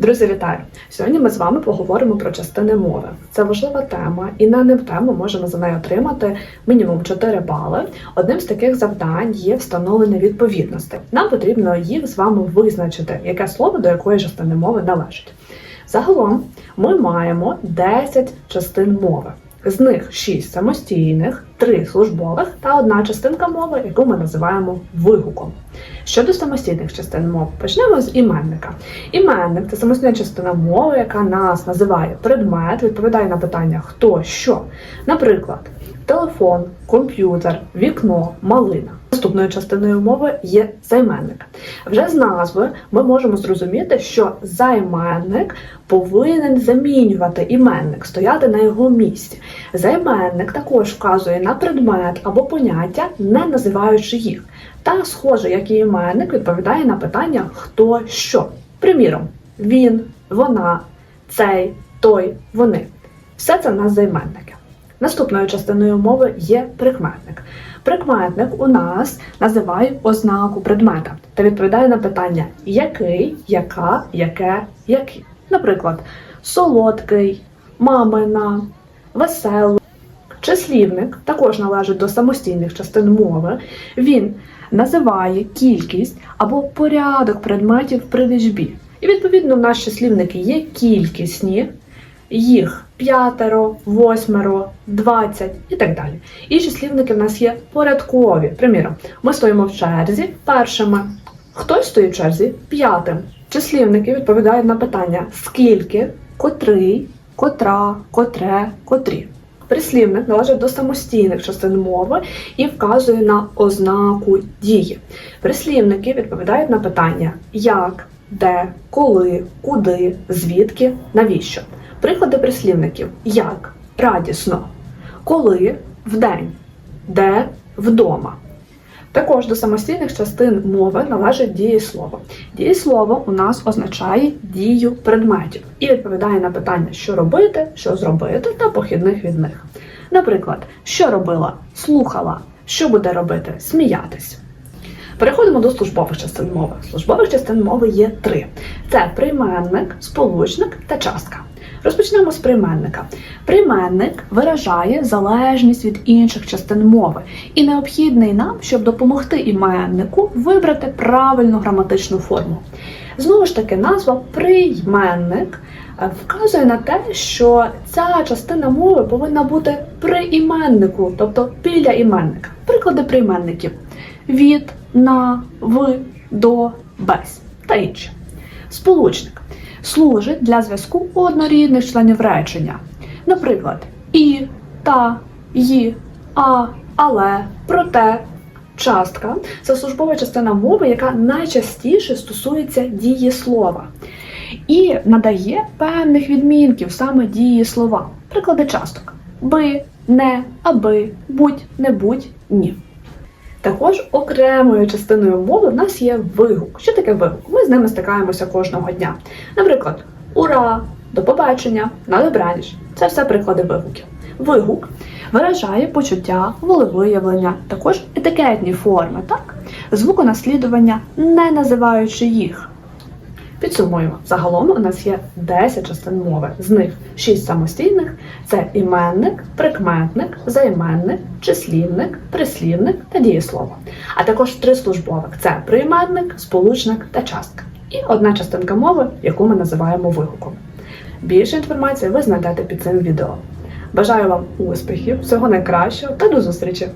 Друзі, вітаю! Сьогодні ми з вами поговоримо про частини мови. Це важлива тема, і на ним тему можемо за нею отримати мінімум 4 бали. Одним з таких завдань є встановлення відповідностей. Нам потрібно їх з вами визначити, яке слово до якої частини мови належить. Загалом ми маємо 10 частин мови. З них 6 самостійних, 3 службових та одна частинка мови, яку ми називаємо вигуком. Щодо самостійних частин мов, почнемо з іменника. Іменник це самостійна частина мови, яка нас називає предмет, відповідає на питання хто, що. Наприклад, телефон, комп'ютер, вікно, малина. Наступною частиною мови є займенник. Вже з назви ми можемо зрозуміти, що займенник повинен замінювати іменник, стояти на його місці. Займенник також вказує на предмет або поняття, не називаючи їх. Та, схоже, як і іменник, відповідає на питання хто що. Приміром, він, вона, цей, той, вони. Все це в нас займенники. Наступною частиною мови є прикметник. Прикметник у нас називає ознаку предмета та відповідає на питання який, яка, яке, який. Наприклад, солодкий, мамина, веселий. Числівник також належить до самостійних частин мови. Він називає кількість або порядок предметів при лічбі. І відповідно в нас числівники є кількісні, їх п'ятеро, восьмеро, двадцять і так далі. І числівники в нас є порядкові. Приміром, ми стоїмо в черзі першими. Хтось стоїть в черзі п'ятим. Числівники відповідають на питання скільки, котрий, котра, котре, котрі. Прислівник належить до самостійних частин мови і вказує на ознаку дії. Прислівники відповідають на питання як, де, коли, куди, звідки, навіщо. Приклади прислівників як радісно, коли вдень, де вдома. Також до самостійних частин мови належить дієслово. Дієслово у нас означає дію предметів і відповідає на питання, що робити, що зробити, та похідних від них. Наприклад, що робила, слухала, що буде робити, сміятись. Переходимо до службових частин мови. Службових частин мови є три: це прийменник, сполучник та частка. Розпочнемо з прийменника. Прийменник виражає залежність від інших частин мови і необхідний нам, щоб допомогти іменнику вибрати правильну граматичну форму. Знову ж таки, назва прийменник е, вказує на те, що ця частина мови повинна бути при іменнику, тобто біля іменника. Приклади прийменників: від, на, в, до, без та інші. Сполучник служить для зв'язку однорідних членів речення. Наприклад, і, та, ї, а, але, проте. Частка це службова частина мови, яка найчастіше стосується дієслова і надає певних відмінків саме дієслова. Приклади часток: би, не, аби, будь, не будь, ні. Також окремою частиною мови в нас є вигук. Що таке вигук? Ми з ними стикаємося кожного дня. Наприклад, ура, до побачення, на добраніч. Це все приклади вигуків. Вигук виражає почуття, волевиявлення, також етикетні форми, так? Звуконаслідування, не називаючи їх. Підсумуємо, загалом у нас є 10 частин мови. З них 6 самостійних це іменник, прикметник, займенник, числівник, прислівник та дієслово. А також три службових це прийменник, сполучник та частка. І одна частинка мови, яку ми називаємо вигуком. Більше інформації ви знайдете під цим відео. Бажаю вам успіхів, всього найкращого та до зустрічі!